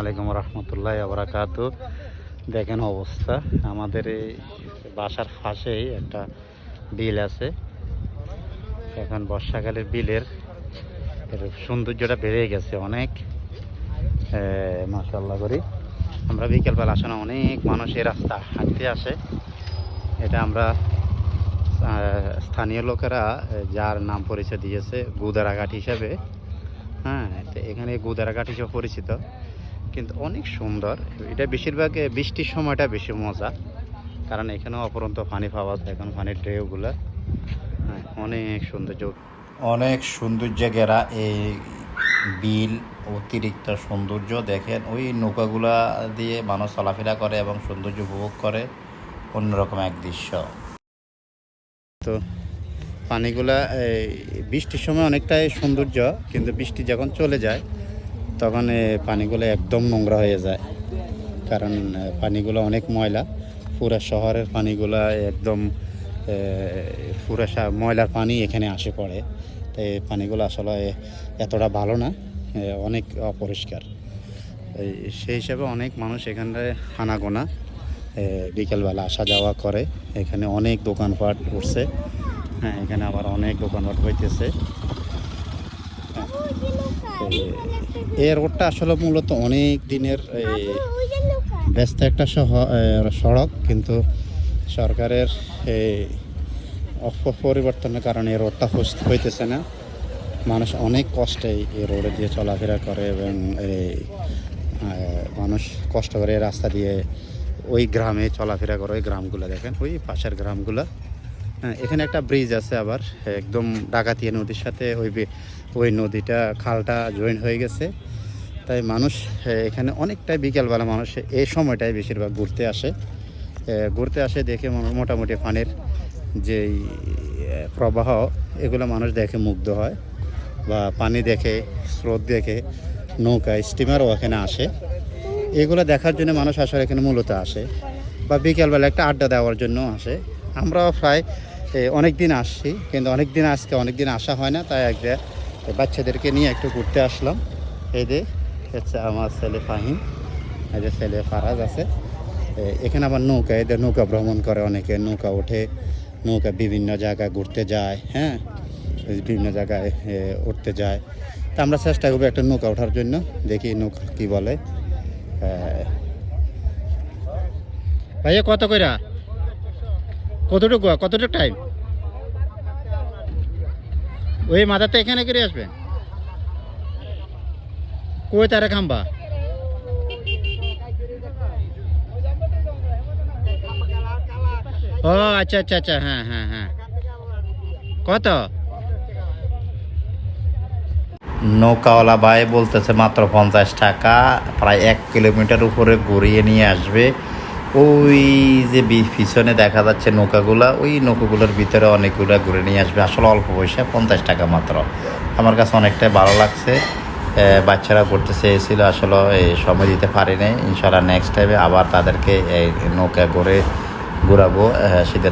আলাইকুম রহমতুল্লাহ আবরাকাত দেখেন অবস্থা। আমাদের এই বাসার পাশেই একটা বিল আছে। এখন বর্ষাকালের বিলের সৌন্দর্যটা বেড়ে গেছে অনেক। মাসাল্লাহ করি। আমরা বিকেলবেলা আসে না অনেক মানুষ এই রাস্তা হাঁটতে আসে। এটা আমরা স্থানীয় লোকেরা যার নাম পরিচয় দিয়েছে, গুদারাঘাট হিসাবে। হ্যাঁ এখানে গুদারাঘাট হিসেবে পরিচিত। কিন্তু অনেক সুন্দর। এটা বেশিরভাগ বৃষ্টির সময়টা বেশি মজা। কারণ এখানেও অপরন্ত পানি পাওয়া যায় এখন পানির ঢেউগুলো হ্যাঁ অনেক সৌন্দর্য। অনেক সৌন্দর্য ঘেরা এই বিল অতিরিক্ত সৌন্দর্য দেখেন। ওই নৌকাগুলা দিয়ে মানুষ চলাফেরা করে এবং সৌন্দর্য উপভোগ করে অন্যরকম এক দৃশ্য। তো পানিগুলা এই, বৃষ্টির সময় অনেকটাই সৌন্দর্য কিন্তু বৃষ্টি যখন চলে যায় তখন পানিগুলো একদম নোংরা হয়ে যায়। কারণ পানিগুলো অনেক ময়লা। পুরা শহরের পানিগুলা একদম পুরা ময়লার পানি এখানে আসে পড়ে। তো এই পানিগুলো আসলে এতটা ভালো না অনেক অপরিষ্কার। সেই হিসাবে অনেক মানুষ এখানটায় হানাগোনা বিকেলবেলা আসা যাওয়া করে। এখানে অনেক দোকানপাট উঠছে। হ্যাঁ এখানে আবার অনেক দোকানপাট হইতেছে। এই রোডটা আসলে মূলত অনেক দিনের ব্যস্ত একটা সড়ক, কিন্তু সরকারের পরিবর্তনের কারণে এই রোডটা হইতেছে না। মানুষ অনেক কষ্টে এই রোডে দিয়ে চলাফেরা করে এবং এই মানুষ কষ্ট করে রাস্তা দিয়ে ওই গ্রামে চলাফেরা করে, ওই গ্রামগুলো দেখেন, ওই পাশের গ্রামগুলো। হ্যাঁ এখানে একটা ব্রিজ আছে আবার, একদম ডাকাতিয়া নদীর সাথে ওই ওই নদীটা, খালটা জয়েন হয়ে গেছে। তাই মানুষ এখানে অনেকটাই বিকেলবেলা মানুষ এই সময়টাই বেশিরভাগ ঘুরতে আসে। ঘুরতে আসে দেখে মোটামুটি পানির যেই প্রবাহ, এগুলো মানুষ দেখে মুগ্ধ হয় বা পানি দেখে, স্রোত দেখে, নৌকা স্টিমারও এখানে আসে। এগুলো দেখার জন্য মানুষ আসলে এখানে মূলত আসে বা বিকেলবেলা একটা আড্ডা দেওয়ার জন্য আসে। আমরাও প্রায় অনেক দিন আসছি, কিন্তু অনেক দিন আজকে অনেক দিন আসা হয় না, তাই একটা বাচ্চাদেরকে নিয়ে একটু ঘুরতে আসলাম। এই যে, হচ্ছে আমার ছেলে ফাহিম, এই যে ছেলে ফারাজ আছে। এখানে আবার নৌকা এদের নৌকা ভ্রমণ করে অনেকে। নৌকা ওঠে, নৌকা বিভিন্ন জায়গায় ঘুরতে যায় হ্যাঁ? বিভিন্ন জায়গায় উঠতে যায়। তা আমরা চেষ্টা করব একটা নৌকা ওঠার জন্য। দেখি নৌকা কি বলে। ভাইয়া, কত কইরা? কতটুকু? কতটুকু টাইম ওই মাথাতে এখানে করে আসবেন কই তারা খাম্বা? ও আচ্ছা আচ্ছা আচ্ছা হ্যাঁ হ্যাঁ হ্যাঁ। কত? নৌকাওয়ালা ভাই বলতেছে মাত্র পঞ্চাশ টাকা, প্রায় এক কিলোমিটার উপরে ঘুরিয়ে নিয়ে আসবে। ওই যে পিছনে দেখা যাচ্ছে নৌকাগুলা, ওই নৌকাগুলোর ভিতরে অনেকগুলো ঘুরে নিয়ে আসবে। আসলে অল্প পয়সা, পঞ্চাশ টাকা মাত্র। আমার কাছে অনেকটাই ভালো লাগছে। বাচ্চারা করতে চেয়েছিল আসলে সময় দিতে পারিনি ইনশাল্লাহ নেক্সট টাইমে আবার তাদেরকে নৌকা করে ঘুরাবো।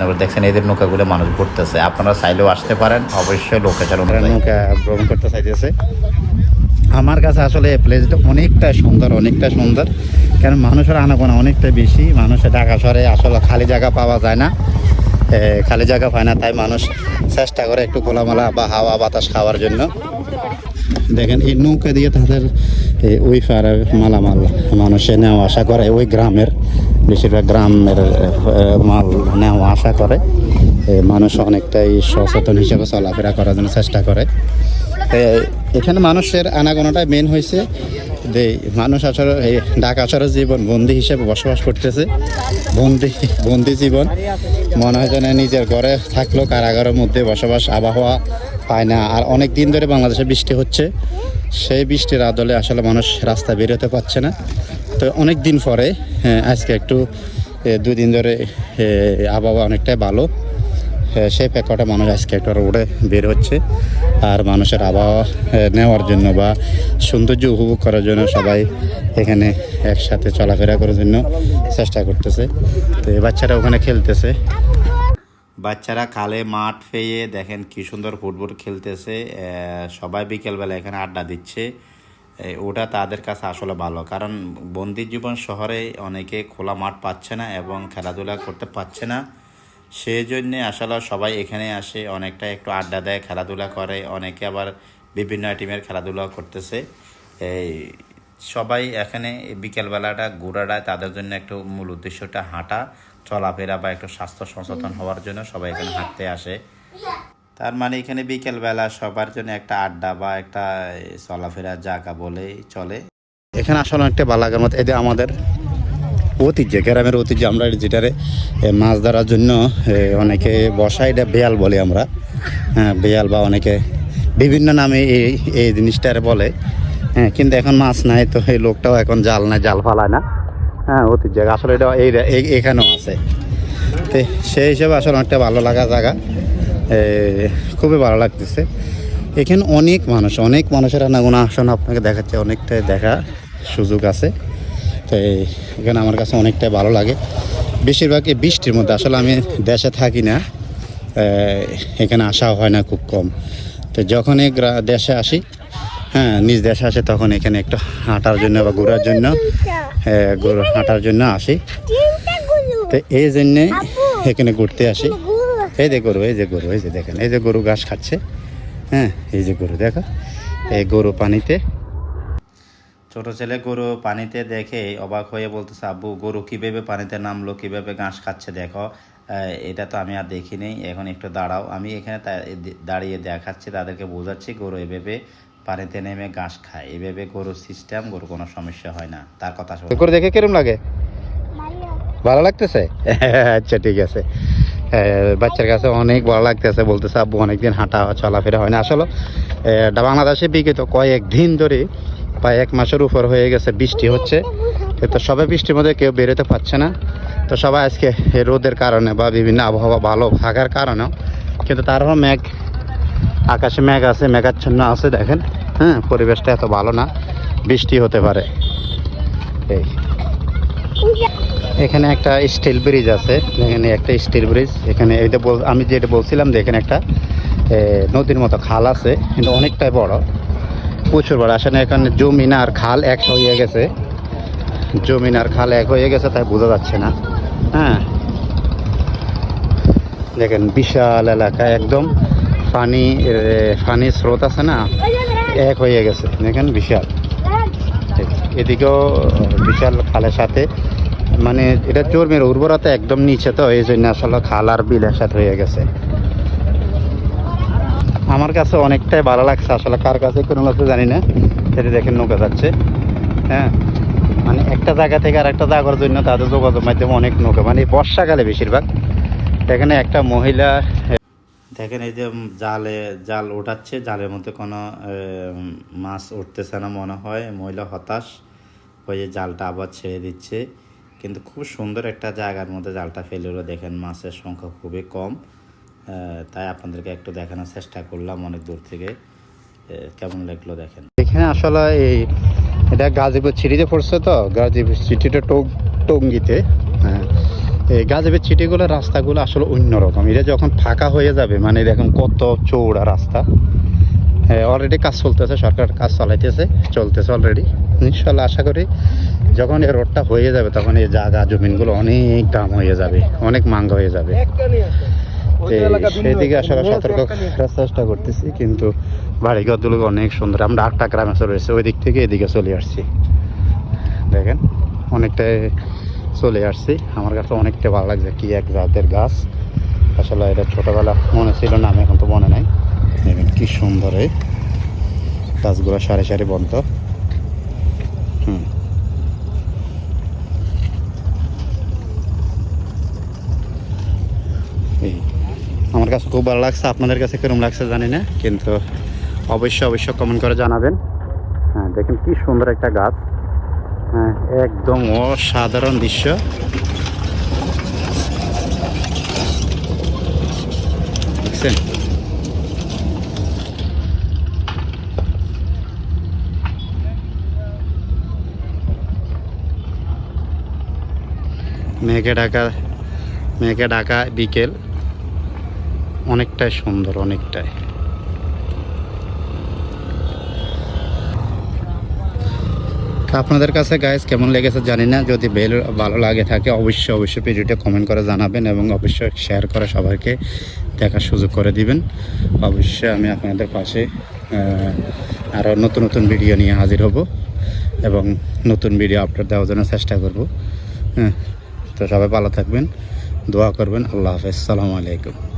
করে দেখছেন, এদের নৌকাগুলো মানুষ ঘুরতেছে। আপনারা চাইলেও আসতে পারেন। অবশ্যই লোকেশন নৌকা ভ্রমণ করতে চাইতেছে। আমার কাছে আসলে প্লেসটা অনেকটা সুন্দর অনেকটা সুন্দর। কারণ মানুষের আনাগোনা অনেকটা বেশি। মানুষের ঢাকা শহরে আসলে খালি জায়গা পাওয়া যায় না। খালি জায়গা পায় না, তাই মানুষ চেষ্টা করে একটু খোলামেলা বা হাওয়া বাতাস খাওয়ার জন্য। দেখেন, এই নৌকা দিয়ে তাদের ওই পাড়ার মালামাল মানুষে নেওয়া আসা করে। ওই গ্রামের, বেশিরভাগ গ্রামের মাল নেওয়া আসা করে। মানুষ অনেকটাই সচেতন হিসেবে চলাফেরা করার জন্য চেষ্টা করে। এখানে মানুষের আনাগোনাটা মেন হয়েছে যে মানুষ আসলে এই ঢাকা শহরের জীবন বন্দি হিসেবে বসবাস করতেছে। বন্দি বন্দি জীবন। মনে হয় যেন নিজের ঘরে থাকলেও কারাগারের মধ্যে বসবাস আবহাওয়া পায় না। আর অনেক দিন ধরে বাংলাদেশে বৃষ্টি হচ্ছে। সেই বৃষ্টির আদলে আসলে মানুষ রাস্তা বেরোতে পারছে না। তো অনেক দিন পরে হ্যাঁ, আজকে একটু দুদিন ধরে আবহাওয়া অনেকটাই ভালো। সেই প্রেক্ষাপটে মানুষ আজকে একটা রোডে বের হচ্ছে। আর মানুষের আবহাওয়া নেওয়ার জন্য বা সৌন্দর্য উপভোগ করার জন্য সবাই এখানে একসাথে চলাফেরা করার জন্য চেষ্টা করতেছে। তো এই বাচ্চারা ওখানে খেলতেছে। বাচ্চারা কালে মাঠ পেয়ে দেখেন কি সুন্দর ফুটবল খেলতেছে। সবাই বিকেলবেলা এখানে আড্ডা দিচ্ছে। ওটা তাদের কাছে আসলে ভালো। কারণ বন্দি জীবন শহরে অনেকে খোলা মাঠ পাচ্ছে না এবং খেলাধুলা করতে পারছে না। সেই জন্যে আসলে সবাই এখানে আসে অনেকটা একটু আড্ডা দেয় খেলাধুলা করে অনেকে আবার বিভিন্ন টিমের খেলাধুলা করতেছে। এই সবাই এখানে বিকেলবেলাটা ঘোরাটা তাদের জন্য একটু মূল উদ্দেশ্যটা হাঁটা চলাফেরা বা একটু স্বাস্থ্য সচেতন হওয়ার জন্য সবাই এখানে হাঁটতে আসে। তার মানে এখানে বিকেলবেলা সবার জন্য একটা আড্ডা বা একটা চলাফেরা জায়গা বলেই চলে। এখানে আসলে একটা ভালো লাগার মতো এদের আমাদের ঐতিহ্য, গ্রামের ঐতিহ্য আমরা যেটারে মাছ ধরার জন্য অনেকে বসা এটা বেয়াল বলি আমরা। হ্যাঁ বেয়াল বা অনেকে বিভিন্ন নামে এই এই জিনিসটারে বলে। হ্যাঁ কিন্তু এখন মাছ নাই, তো এই লোকটাও এখন জাল নাই, জাল ফালায় না। হ্যাঁ ঐতিহ্য, আসলে এটা এই এখানেও আছে। তো, সেই হিসেবে আসলে অনেকটা ভালো লাগা জায়গা খুবই ভালো লাগতেছে। এখানে অনেক মানুষ, অনেক মানুষের আনাগোনা আসন আপনাকে দেখাচ্ছে, অনেকটাই দেখা সুযোগ আছে। তো এখানে আমার কাছে অনেকটাই ভালো লাগে। বেশিরভাগ এই বৃষ্টির মধ্যে আসলে আমি দেশে থাকি না এখানে আসা হয় না খুব কম। তো যখনই গ্রা- দেশে আসি হ্যাঁ নিজ দেশে আসে তখন এখানে একটু হাঁটার জন্য বা ঘোরার জন্য হাঁটার জন্য আসি। তো এই জন্যে এখানে ঘুরতে আসি। এই যে গরু, এই যে গরু, এই যে দেখেন, এই যে গরু ঘাস খাচ্ছে হ্যাঁ এই যে গরু, দেখো, এই গরু পানিতে ছোট ছেলে গরু পানিতে দেখে অবাক হয়ে বলতেছে আব্বু গরু কীভাবে পানিতে নামলো কীভাবে ঘাস খাচ্ছে দেখো। এটা তো আমি আর দেখিনি। এখন একটু দাঁড়াও। আমি এখানে দাঁড়িয়ে দেখাচ্ছি তাদেরকে বোঝাচ্ছি গরু এভাবে পানিতে নেমে ঘাস খায়। এভাবে গরুর সিস্টেম গরু কোনো সমস্যা হয় না। তার কথা শুনে। গরু দেখে কিরম লাগে? ভালো লাগতেছে? আচ্ছা ঠিক আছে। হ্যাঁ, বাচ্চার কাছে অনেক ভালো লাগতেছে। বলতেছে আব্বু অনেকদিন হাঁটা চলাফেরা হয় না। আসলে বাংলাদেশে বিগত কয়েকদিন ধরে প্রায় এক মাসের উপর হয়ে গেছে, বৃষ্টি হচ্ছে। তো সবাই বৃষ্টির মধ্যে কেউ বেরোতে পারছে না। তো সবাই আজকে রোদের কারণে বা বিভিন্ন আবহাওয়া ভালো থাকার কারণেও কিন্তু তারপর মেঘ, আকাশে মেঘ আছে, মেঘাচ্ছন্ন আছে দেখেন। হ্যাঁ পরিবেশটা এত ভালো না, বৃষ্টি হতে পারে। এই। এখানে একটা স্টিল ব্রিজ আছে, এখানে একটা স্টিল ব্রিজ। এখানে বল, আমি যেটা বলছিলাম যে এখানে একটা নদীর মতো খাল আছে, কিন্তু অনেকটাই বড়। প্রচুর বড় আসলে এখানে জমিন আর খাল এক হয়ে গেছে। জমিন আর খাল এক হয়ে গেছে, তাই বোঝা যাচ্ছে না। হ্যাঁ। দেখেন, বিশাল এলাকা, একদম পানি পানির স্রোত আছে না, এক হয়ে গেছে। দেখেন, বিশাল। এদিকেও বিশাল খালের সাথে মানে এটা জমির উর্বরতা একদম নিচে, তো এই জন্য আসলে খাল আর বিল একসাথে হয়ে গেছে। আমার কাছে অনেকটাই ভালো লাগছে আসলে, কার কাছে কোনো লাগছে জানি না। সেটা দেখেন নৌকা যাচ্ছে। হ্যাঁ মানে একটা জায়গা থেকে আর একটা জায়গার জন্য তাদের যোগাযোগ মাধ্যমে অনেক নৌকা মানে বর্ষাকালে বেশিরভাগ। এখানে একটা মহিলা, দেখেন এই যে জালে, জাল ওঠাচ্ছে, জালের মধ্যে কোনো মাছ উঠতেছে না মনে হয়। মহিলা হতাশ হয়ে জালটা আবার ছেড়ে দিচ্ছে। কিন্তু খুব সুন্দর একটা জায়গার মধ্যে জালটা ফেলেও দেখেন মাছের সংখ্যা খুবই কম। তাই আপনাদেরকে একটু দেখানোর চেষ্টা করলাম অনেক দূর থেকে। কেমন লাগল দেখেন? এখানে আসলে এই, এটা গাজীপুর সিটিতে পড়ছে তো, গাজীপুর সিটিটা টঙ্গিতে। হ্যাঁ এই গাজীপুর সিটিগুলো রাস্তাগুলো আসলে অন্যরকম। এটা যখন ফাঁকা হয়ে যাবে মানে দেখুন কত চৌড়া রাস্তা। হ্যাঁ অলরেডি কাজ চলতেছে, সরকার কাজ চালাইতেছে, চলতেছে অলরেডি ইনশাল্লাহ আশা করি যখন এই রোডটা হয়ে যাবে, তখন এই জায়গা জমিনগুলো অনেক দাম হয়ে যাবে, অনেক মাঙ্গা হয়ে যাবে। সেদিকে আসলে সতর্ক করার চেষ্টা করতেছি কিন্তু বাড়িঘর বাড়িঘরগুলো অনেক সুন্দর। আমরা আটটা গ্রামে চলে এসেছি ওই দিক থেকে এদিকে চলে আসছি। দেখেন অনেকটাই চলে আসছি। আমার কাছে অনেকটা ভালো লাগছে কি এক জাতের গাছ। আসলে এটা ছোটবেলা মনে ছিল না আমি এখন তো মনে নাই। দেখেন কি সুন্দর এই গাছগুলো সারি সারি বন্ধ হুম এই আমার কাছে খুব ভালো লাগছে, আপনাদের কাছে কেরম লাগছে জানি না, কিন্তু অবশ্যই অবশ্যই কমেন্ট করে জানাবেন। হ্যাঁ দেখেন কি সুন্দর একটা গাছ। হ্যাঁ একদম অসাধারণ দৃশ্য। দেখছেন? মেঘে ঢাকা মেঘে ঢাকা বিকেল। অনেকটাই সুন্দর, অনেকটাই। আপনাদের কাছে গাইজ কেমন লেগেছে জানি না, যদি বেল ভালো লাগে থাকে অবশ্যই অবশ্যই ভিডিওটা কমেন্ট করে জানাবেন এবং অবশ্যই শেয়ার করে সবাইকে দেখার সুযোগ করে দিবেন। অবশ্যই আমি আপনাদের পাশে আরও নতুন নতুন ভিডিও নিয়ে হাজির হব এবং নতুন ভিডিও আপলোড দেওয়ার জন্য চেষ্টা করব। হ্যাঁ তো সবাই ভালো থাকবেন, দোয়া করবেন, আল্লাহ হাফেজ, সালামু আলাইকুম।